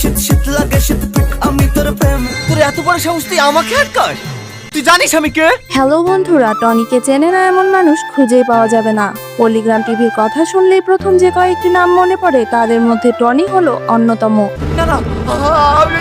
শীত শীত লাগে শীত পিঠ আমি তোর প্রেম। তোর এত বড় সাহস তুই আমাকে আটকাস? তুই জানিস আমি কে? হ্যালো বন্ধুরা টনিকে চেনে না এমন মানুষ খুঁজেই পাওয়া যাবে না। পলিগ্রাম টিভির কথা শুনলেই প্রথম যে কয়েকটি নাম মনে পড়ে তাদের মধ্যে টনি হলো অন্যতম। না না আমি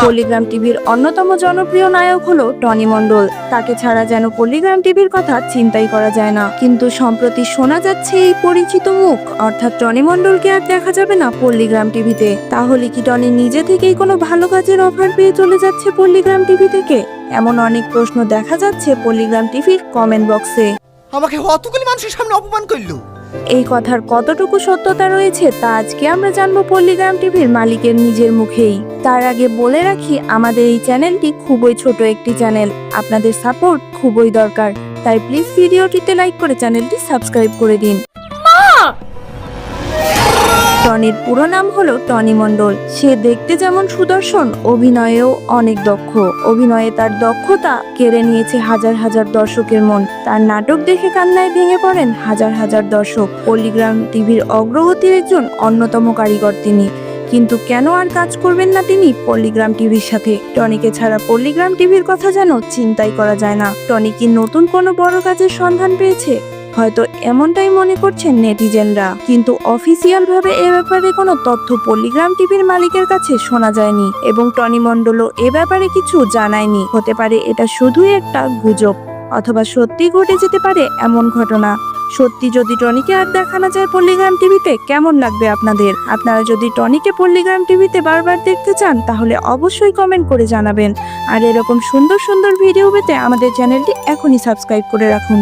পলিগ্রাম টিভির অন্যতম জনপ্রিয় নায়ক হলো টনি মণ্ডল। তাকে ছাড়া যেন পলিগ্রাম টিভির কথা চিন্তাই করা যায় না। কিন্তু সম্প্রতি শোনা যাচ্ছে এই পরিচিত মুখ। অর্থাৎ টনি মণ্ডলকে আর দেখা যাবে না পল্লিগ্রাম টিভিতে তাহলে কি টনি নিজে থেকেই কোনো ভালো কাজের অফার পেয়ে চলে যাচ্ছে পল্লিগ্রাম টিভি থেকে? এমন অনেক প্রশ্ন দেখা যাচ্ছে পল্লিগ্রাম টিভির কমেন্ট বক্সে আমাকে অতগুলি মানুষের সামনে অপমান করল। এই কথার কতটুকু সত্যতা রয়েছে তা আজকে আমরা জানব পল্লিগ্রাম টিভির মালিকের নিজের মুখেই। তার আগে বলে রাখি, আমাদের এই চ্যানেলটি খুবই ছোট একটি চ্যানেল। আপনাদের সাপোর্ট খুবই দরকার। তাই প্লিজ ভিডিওটিতে লাইক করে চ্যানেলটি সাবস্ক্রাইব করে দিন। টনির পুরো নাম হলো টনি মণ্ডল। সে দেখতে যেমন সুদর্শন, অভিনয়েও অনেক দক্ষ। অভিনয়ে তার দক্ষতা কেড়ে নিয়েছে হাজার হাজার দর্শকের মন। তার নাটক দেখে কান্নায় ভেঙে পড়েন হাজার হাজার দর্শক। পল্লিগ্রাম টিভির অগ্রগতির একজন অন্যতম কারিগর তিনি। কিন্তু কেন আর কাজ করবেন না তিনি পল্লিগ্রাম টিভির সাথে? টনিকে ছাড়া পল্লিগ্রাম টিভির কথা যেন চিন্তাই করা যায় না। টনি কি নতুন কোনো বড় কাজের সন্ধান পেয়েছে? হয়তো এমনটাই মনে করছেন নেটিজেনরা। কিন্তু অফিসিয়াল ভাবে এ ব্যাপারে কোনো তথ্য পল্লিগ্রাম টিভির মালিকের কাছে শোনা যায়নি এবং টনি মণ্ডলও এ ব্যাপারে কিছু জানায়নি। হতে পারে এটা শুধুই একটা গুজব অথবা সত্যি ঘটে যেতে পারে এমন ঘটনা। সত্যি যদি টনিকে আর দেখানো যায় পল্লিগ্রাম টিভিতে, কেমন লাগবে আপনাদের? আপনারা যদি টনিকে পল্লিগ্রাম টিভিতে বারবার দেখতে চান, তাহলে অবশ্যই কমেন্ট করে জানাবেন। আর এরকম সুন্দর সুন্দর ভিডিও পেতে আমাদের চ্যানেলটি এখনই সাবস্ক্রাইব করে রাখুন।